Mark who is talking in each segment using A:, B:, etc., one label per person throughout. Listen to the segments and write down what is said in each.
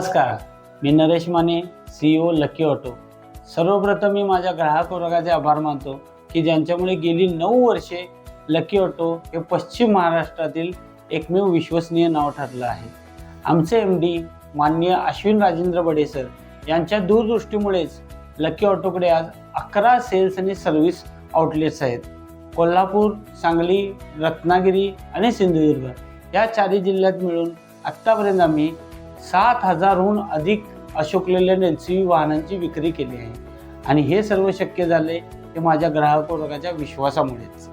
A: नमस्कार. मी Naresh Mane C O Lucky Auto सर्वप्रथम मी माझ्या ग्राहक वर्गाचे आभार मानतो की ज्यांच्यामुळे गेली नऊ वर्षे लकी ऑटो हे पश्चिम महाराष्ट्रातील एकमेव विश्वसनीय नाव ठरलं आहे. आमचे एम डी माननीय अश्विन राजेंद्र बडे सर यांच्या दूरदृष्टीमुळेच लकी ऑटोकडे आज अकरा सेल्स आणि सर्व्हिस आउटलेट्स आहेत. कोल्हापूर सांगली रत्नागिरी आणि सिंधुदुर्ग या चारही जिल्ह्यात मिळून आत्तापर्यंत आम्ही सात हजारहून अधिक Ashok Leyland L C V वाहनांची विक्री केली आहे. आणि हे सर्व शक्य झाले हे माझ्या ग्राहक वर्गाच्या विश्वासामुळेच.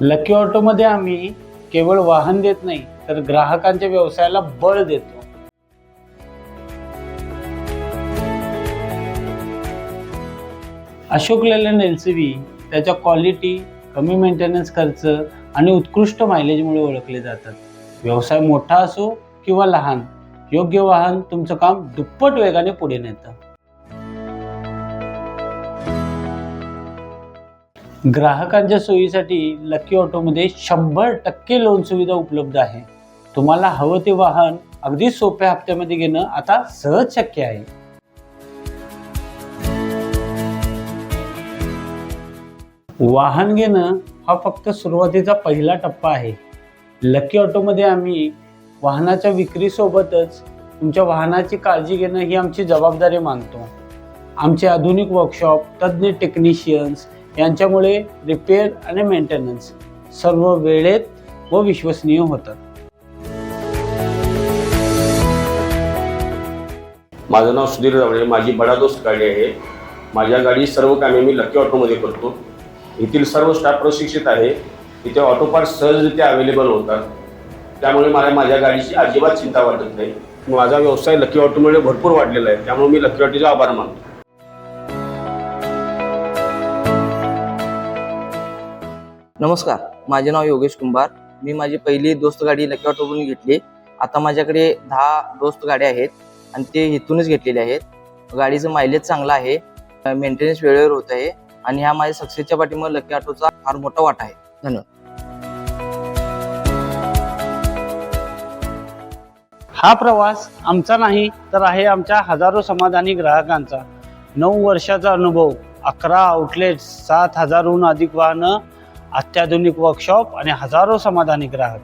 A: लकी ऑटोमध्ये आम्ही केवळ वाहन देत नाही तर ग्राहकांच्या व्यवसायाला बळ देतो. Ashok Leyland L C V त्याच्या क्वालिटी कमी मेंटेनन्स खर्च आणि उत्कृष्ट मायलेजमुळे ओळखले जातात. व्यवसाय मोठा असो किंवा लहान योग्य वाहन तुमचं काम दुप्पट वेगाने पुढे नेतं. ग्राहकांच्या सोयीसाठी लकी ऑटोमध्ये शंभर टक्के लोन सुविधा उपलब्ध आहे. तुम्हाला हवं ते वाहन अगदी सोप्या हप्त्यामध्ये घेणं आता सहज शक्य आहे. वाहन घेणं हा फक्त सुरुवातीचा पहिला टप्पा आहे. लकी ऑटोमध्ये आम्ही वाहनाच्या विक्रीसोबतच तुमच्या वाहनाची काळजी घेणं ही आमची जबाबदारी मानतो. आमचे आधुनिक वर्कशॉप तज्ज्ञ टेक्निशियन्स यांच्यामुळे रिपेअर आणि मेंटेनन्स सर्व वेळेत व विश्वसनीय होतात.
B: माझं नाव सुधीर जावळे माझी बडा दोस्त गाडी आहे. माझ्या गाडी सर्व कामे मी लकी ऑटोमध्ये करतो. येथील सर्व स्टाफ प्रशिक्षित आहे. इथे ऑटो पार्ट सहजरित्या अवेलेबल होतात. त्यामुळे मला माझ्या गाडीची अजिबात चिंता वाटत नाही. माझा व्यवसाय लकी ऑटोमुळे भरपूर वाढलेला आहे. त्यामुळे मी लकी ऑटोचा आभार मानतो.
C: नमस्कार. माझे नाव योगेश कुंभार. मी माझी पहिली दोस्त गाडी लकी ऑटोकडून घेतली. आता माझ्याकडे दहा दोस्त गाड्या आहेत आणि ते इथूनच घेतलेले आहेत. गाडीचं मायलेज चांगलं आहे. मेंटेनन्स वेळेवर होत आहे. आणि ह्या माझ्या सक्सेसच्या पाठीमुळे लकी ऑटोचा फार मोठा वाटा आहे. धन्यवाद.
A: हा प्रवास आमचा नाही तर आहे आमच्या हजारो समाधानी ग्राहकांचा. नऊ वर्षाचा अनुभव अकरा आउटलेट्स सात हजारहून अधिक वाहनं अत्याधुनिक वर्कशॉप आणि हजारो समाधानी ग्राहक.